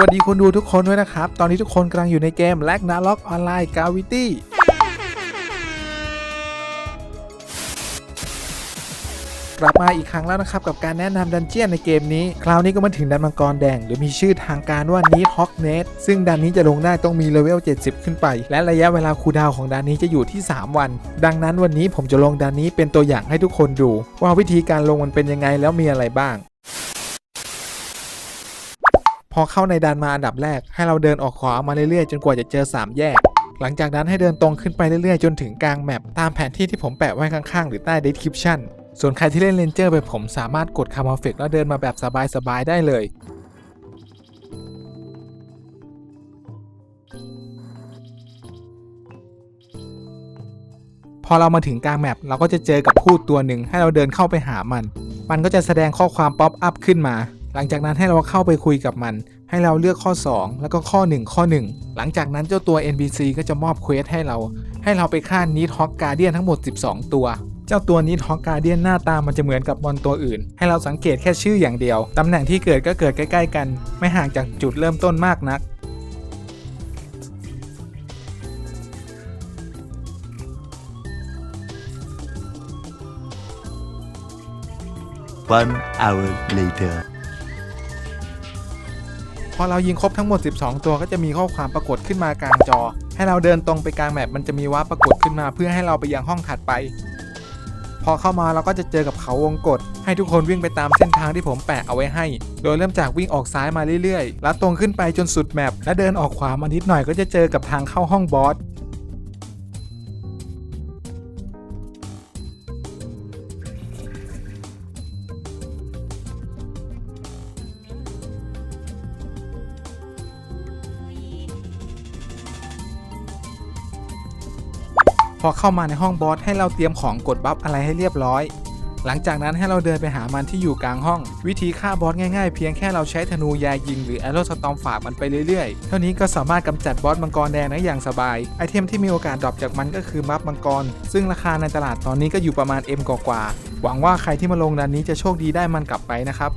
วัสดีคนดูทุกคนด้วยนะครับ ตอนนี้ทุกคนกำลังอยู่ในเกมแลกนาล็อกออนไลน์กาวิตี้กลับมาอีกครั้งแล้วนะครับ กับการแนะนำดันเจียนในเกมนี้ คราวนี้ก็มาถึงดันมังกรแดง หรือมีชื่อทางการว่านีทฮอกเนสซึ่งดันนี้จะลงได้ต้องมีเลเวล 70 ขึ้นไป และระยะเวลาคูลดาวของดันนี้จะอยู่ที่ 3 วัน ดังนั้นวันนี้ผมจะลงดันนี้เป็นตัวอย่างให้ทุกคนดู ว่าวิธีการลงมันเป็นยังไงแล้วมีอะไรบ้าง พอเข้าในดันมาอันดับแรก ให้เราเดินออกขวามาเรื่อยๆ จนกว่าจะเจอ 3 แยก หลังจากนั้นให้เดินตรงขึ้นไปเรื่อยๆ จนถึงกลางแมปตามแผนที่ที่ผมแปะไว้ข้างๆ หรือใต้ description ส่วนใครที่เล่นเลนเจอร์แบบผมสามารถกดคาร์มอฟเฟกแล้วเดินมาแบบสบายๆได้เลยพอเรามาถึงกลางแมปเราก็จะเจอกับพูดตัวหนึ่งให้เราเดินเข้าไปหามัน มันก็จะแสดงข้อความป๊อปอัพขึ้นมา หลังจากนั้นให้เราเข้าไปคุยกับมัน ให้เราเลือกข้อ 2 แล้วก็ข้อ 1 ข้อ 1 หลังจากนั้นเจ้าตัว NPC ก็จะมอบเควสให้เรา ให้เราไปฆ่านิดฮอกการเดียนทั้งหมด 12 ตัว เจ้าตัวนิดฮอกการเดียนหน้าตามันจะเหมือนกับบอลตัวอื่น ให้เราสังเกตแค่ชื่ออย่างเดียว ตำแหน่งที่เกิดก็เกิดใกล้ ๆ กัน ไม่ห่างจากจุดเริ่มต้นมากนัก One hour later. พอเรายิงครบทั้งหมด 12 ตัวก็จะมีข้อความปรากฏขึ้นมากลางจอ ให้เราเดินตรงไปกลางแมปมันจะมีวาร์ปปรากฏขึ้นมาเพื่อให้เราไปยังห้องถัดไป พอเข้ามาเราก็จะเจอกับเขาวงกฏให้ทุกคนวิ่งไปตามเส้นทางที่ผมแปะเอาไว้ให้ โดยเริ่มจากวิ่งออกซ้ายมาเรื่อยๆ แล้วตรงขึ้นไปจนสุดแมปและเดินออกขวามานิดหน่อยก็จะเจอกับทางเข้าห้องบอส พอเข้ามาในห้องบอสให้เราเตรียมของกดบัฟอะไรให้เรียบร้อย หลังจากนั้นให้เราเดินไปหามันที่อยู่กลางห้อง วิธีฆ่าบอสง่ายๆ เพียงแค่เราใช้ธนูยายิงหรือแอโรสตอมฝากมันไปเรื่อยๆ เท่านี้ก็สามารถกำจัดบอสมังกรแดงได้อย่างสบาย ไอเทมที่มีโอกาสดรอปจากมันก็คือมัฟมังกร ซึ่งราคาในตลาดตอนนี้ก็อยู่ประมาณ M กว่าๆหวังว่าใครที่มาลงดันนี้จะโชคดีได้มันกลับไปนะครับ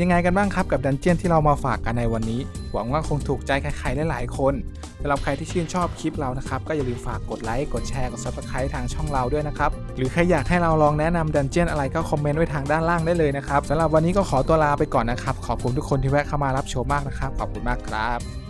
เป็นยังไงกันบ้างครับกับดันเจียนที่เรามาฝากกันในวันนี้ หวังว่าคงถูกใจใครๆหลายๆคนสำหรับใครที่ชื่นชอบคลิปเรานะครับ ก็อย่าลืมฝากกดไลค์กดแชร์กดซับสไครต์ทางช่องเราด้วยนะครับ หรือใครอยากให้เราลองแนะนำดันเจียนอะไรก็คอมเมนต์ไว้ทางด้านล่างได้เลยนะครับสำหรับวันนี้ก็ขอตัวลาไปก่อนนะครับ ขอบคุณทุกคนที่แวะเข้ามารับชมมากนะครับขอบคุณมากครับ